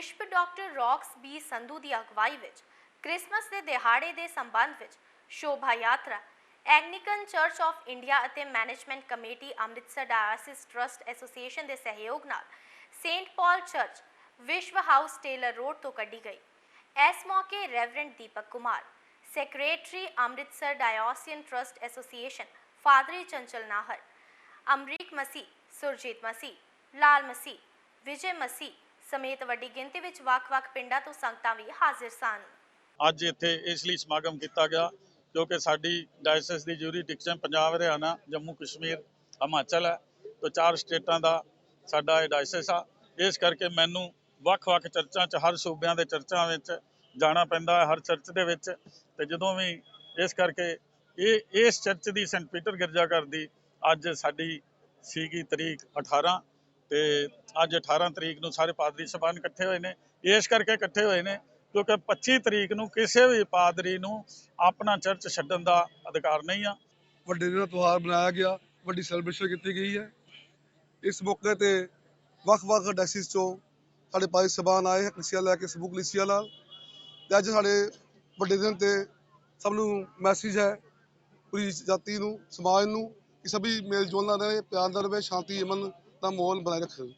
ਵਿਸ਼ਵ doctor rocks B Sandhu ਦੀ ਅਗਵਾਈ ਵਿੱਚ, ਕ੍ਰਿਸਮਸ ਦੇ ਦਿਹਾੜੇ ਦੇ ਸੰਬੰਧ ਵਿੱਚ ਸ਼ੋਭਾ ਯਾਤਰਾ, ਐਗਨੀਕਨ ਚਰਚ ਆਫ ਇੰਡੀਆ ਅਤੇ management committee Amritsar diocese trust association ਦੇ ਸਹਿਯੋਗ ਨਾਲ ਸੇਂਟ ਪਾਲ ਚਰਚ ਵਿਸ਼ਵ ਹਾਊਸ ਟੇਲਰ ਰੋਡ ਤੋਂ ਕੱਢੀ ਗਈ। ਇਸ ਮੌਕੇ reverend Deepak Kumar secretary Amritsar diocesan trust association ਫਾਦਰੀ Chanchal Nahar, Amrik Masih Surjit Masih, Lal Masih, Vijay Masih ਸਮੇਤ ਵੱਡੀ ਗਿਣਤੀ ਵਿੱਚ ਵੱਖ-ਵੱਖ ਪਿੰਡਾਂ ਤੋਂ ਸੰਗਤਾਂ ਵੀ ਹਾਜ਼ਰ ਸਨ। ਅੱਜ ਇੱਥੇ ਇਸ ਲਈ ਸਮਾਗਮ ਕੀਤਾ ਗਿਆ ਕਿਉਂਕਿ ਸਾਡੀ ਡਾਇਸਿਸ ਦੀ ਜੂਰੀਡਿਕਸ਼ਨ ਪੰਜਾਬ, ਹਰਿਆਣਾ, ਜੰਮੂ, ਕਸ਼ਮੀਰ, ਹਿਮਾਚਲ ਹੈ। ਤੋਂ ਚਾਰ ਸਟੇਟਾਂ ਦਾ ਸਾਡਾ ਇਹ ਡਾਇਸਿਸ ਆ। ਇਸ ਕਰਕੇ ਮੈਨੂੰ ਵੱਖ-ਵੱਖ ਚਰਚਾਂ 'ਚ, ਹਰ ਸੂਬਿਆਂ ਦੇ ਚਰਚਾਂ ਵਿੱਚ ਜਾਣਾ ਪੈਂਦਾ ਹੈ, ਹਰ ਚਰਚ ਦੇ ਵਿੱਚ। ਤੇ ਜਦੋਂ ਵੀ ਇਸ ਕਰਕੇ ਇਹ, ਇਸ ਚਰਚ ਦੀ ਸੈਂਟ ਪੀਟਰ ਗਿਰਜਾਘਰ ਦੀ ਅੱਜ ਸਾਡੀ ਸੀਗੀ ਤਰੀਕ 18 ਤੇ ਅੱਜ 18 ਤਰੀਕ ਨੂੰ ਸਾਰੇ ਪਾਦਰੀ ਸਭਾਨ ਇਕੱਠੇ ਹੋਏ ਨੇ। ਇਸ ਕਰਕੇ ਇਕੱਠੇ ਹੋਏ ਨੇ ਕਿਉਂਕਿ 25 ਤਰੀਕ ਨੂੰ ਕਿਸੇ ਵੀ ਪਾਦਰੀ ਨੂੰ ਆਪਣਾ ਚਰਚ ਛੱਡਣ ਦਾ ਅਧਿਕਾਰ ਨਹੀਂ ਆ। ਵੱਡੇ ਦਿਨ ਦਾ ਤਿਉਹਾਰ ਮਨਾਇਆ ਗਿਆ, ਵੱਡੀ ਸੈਲੀਬ੍ਰੇਸ਼ਨ ਕੀਤੀ ਗਈ ਹੈ। ਇਸ ਮੌਕੇ ਤੇ ਵੱਖ-ਵੱਖ ਡੈਸਿਸ ਚੋਂ ਸਾਡੇ ਪਾਈ ਸਬਾਨ ਆਏ, ਕਲੀਸਿਆ ਲੈ ਕੇ ਸਬੂਕ ਕਲੀਸਿਆ ਨਾਲ ਤੇ ਅੱਜ ਸਾਡੇ ਵੱਡੇ ਦਿਨ ਤੇ ਸਭ ਨੂੰ ਮੈਸੇਜ ਹੈ ਪੂਰੀ ਜਾਤੀ ਨੂੰ, ਸਮਾਜ ਨੂੰ ਕਿ ਸਭੀ ਮੇਲ ਜੋਲ ਨਾਲ ਰਹੇ ਪਿਆਰ ਨਾਲ ਰਹੇ ਸ਼ਾਂਤੀ ਅਮਨ ਦਾ ਮਾਹੌਲ ਬਣਾਏ ਰੱਖਣ